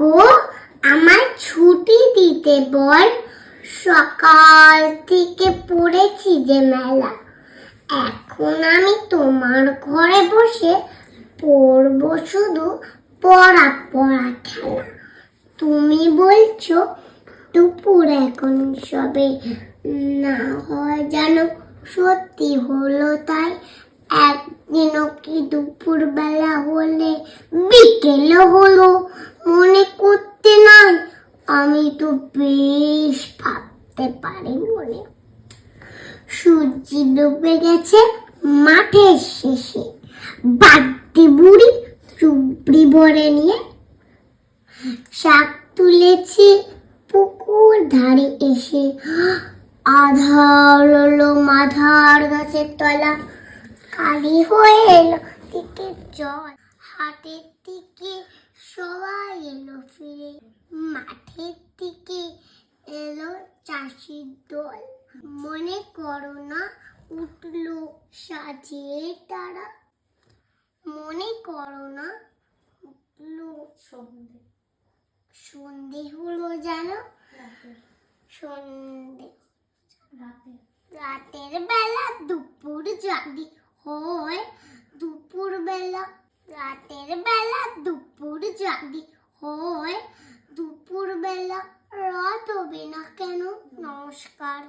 গো আমার ছুটি দিতে বল। সকাল থেকে পড়েছি যে মেলা। এখন আমি তোমার ঘরে বসে পড়ব শুধু পড়া পড়া খেলা। তুমি বলছো, দুপুর এখন সবে। না হয় যেন সত্যি হলো তাই। একদিনও কি দুপুর বেলা হলে বিকেলও হলো মনে করতে নাই আমি তো বেশ ভাবতে পারি মনে। সূর্য ডুবে গেছে মাঠের শেষে। বাড়তি বুড়ি চুবড়ি ভরে নিয়ে শাক তুলেছি পুকুর ধারে এসে। আধার হলো মাথার গাছের তলা। কালি হয়ে এলো দিকে জল। হাটের দিকে সবাই এলো ফিরে। মাঠের দিকে চাষির দল। মনে করো না উঠল সাজিয়ে তারা। মনে করো না উঠল সন্ধে। হলো জানো? সন্ধে। রাতের। বেলা দুপুর জাগি হয় দুপুর বেলা। রাতের বেলা দুপুর জাগি হয় Oscar